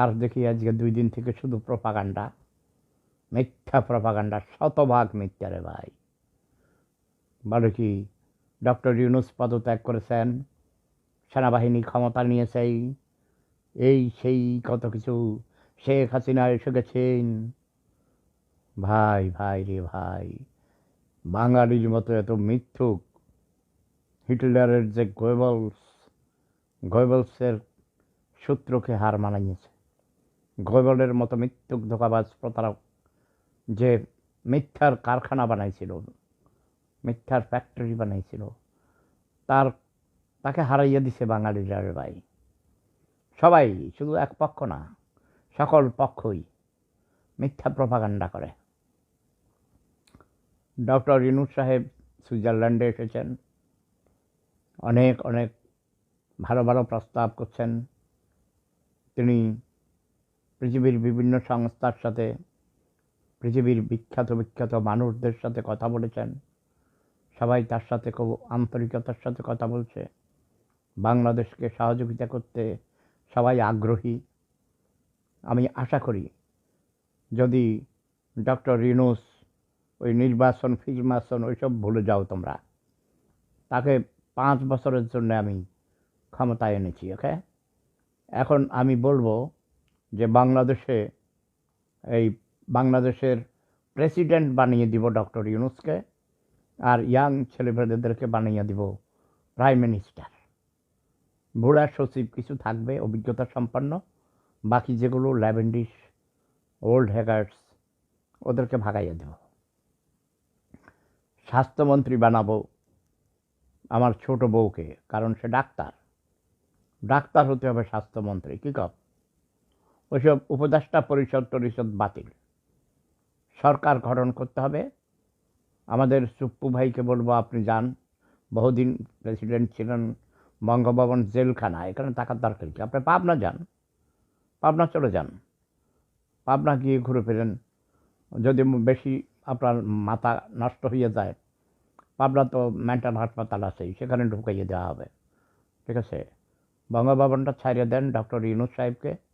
আর দেখি আজকে দুই দিন থেকে শুধু প্রপাগান্ডা। মিথ্যা প্রপাগান্ডা, শতভাগ মিথ্যা রে ভাই। বলে কি, ডক্টর ইউনুস পদত্যাগ করেছেন, সেনাবাহিনী ক্ষমতা নিয়েছে, এই এই সেই কত কিছু শেখ হাসিনা এসে গেছেন। ভাই ভাই রে ভাই, বাঙালির মতো এত মিথ্যুক, হিটলারের যে গোয়েবলস, গোয়েবলসের সূত্রকে হার মানাইয়েছে গোয়েবলের মতো মৃত্যুক ধোকাবাজ প্রতারক যে মিথ্যার কারখানা বানাইছিল, মিথ্যার ফ্যাক্টরি বানাইছিল, তার, তাকে হারাইয়া দিছে বাঙালিরা রে ভাই। সবাই শুধু এক পক্ষ না, সকল পক্ষই মিথ্যা প্রপাগান্ডা করে। ডক্টর ইনুস সাহেব সুইজারল্যান্ডে এসেছেন। অনেক অনেক ভালো ভালো প্রস্তাব করছেন। তিনি পৃথিবীর বিভিন্ন সংস্থার সাথে, পৃথিবীর বিখ্যাত বিখ্যাত মানুষদের সাথে কথা বলেছেন। সবাই তার সাথে খুব আন্তরিকতার সাথে কথা বলছে। বাংলাদেশকে সহযোগিতা করতে সবাই আগ্রহী। আমি আশা করি, যদি ডক্টর রিনুস ওই নির্বাচন ফিল্মাসন ওইসব ভুলে যাও তোমরা। তাকে পাঁচ বছরের জন্য আমি ক্ষমতায় এনেছি, ওকে? এখন আমি বলব যে বাংলাদেশে এই বাংলাদেশের প্রেসিডেন্ট বানিয়ে দিব ডক্টর ইউনুসকে আর ইয়াং ছেলেমেয়েদেরকে বানিয়ে দিব প্রাইম মিনিস্টার। বুড়া সচিব কিছু থাকবে, অভিজ্ঞতা সম্পন্ন। বাকি যেগুলো ল্যাভেন্ডিস ওল্ড হ্যাগার্স, ওদেরকে ভাগাইয়ে দেব। স্বাস্থ্যমন্ত্রী বানাবো আমার ছোট বউকে, কারণ সে ডাক্তার। ডাক্তার হতে হবে স্বাস্থ্যমন্ত্রী, কী কব ওইসব উপদেষ্টা পরিষদ টরিষদ বাতিল। সরকার গঠন করতে হবে। আমাদের সুপ্পু ভাইকে বলব, আপনি যান। বহুদিন প্রেসিডেন্ট ছিলেন বঙ্গভবন জেলখানা, এখানে থাকার দরকার কি? আপনি পাবনা যান। পাবনা চলে যান। পাবনা গিয়ে ঘুরে ফিরেন। যদি বেশি আপনার মাথা নষ্ট হয়ে যায়, পাবনা তো মেন্টাল হাসপাতাল আছেই, সেখানে ঢুকাইয়ে দেওয়া হবে। ঠিক আছে? বঙ্গভবনটা ছাড়িয়ে দেন ডক্টর ইউনুস সাহেবকে।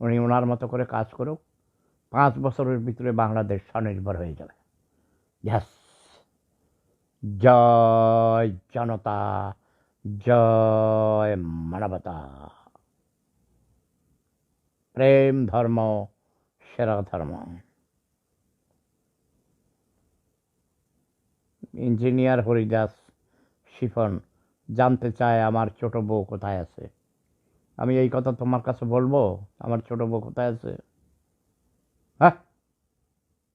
উনি ওনার মতো করে কাজ করুক, পাঁচ বছরের ভিতরে বাংলাদেশ স্বনির্ভর হয়ে যাবে। ইয়াস জয় জনতা, জয় মানবতা। প্রেম ধর্ম, সেরা ধর্ম। ইঞ্জিনিয়ার হরিদাস শিফন, জানতে চায় আমার ছোট বউ কোথায় আছে? আমি এই কথা তোমার কাছে বলব? আমার ছোট বউ কোথায় আছে?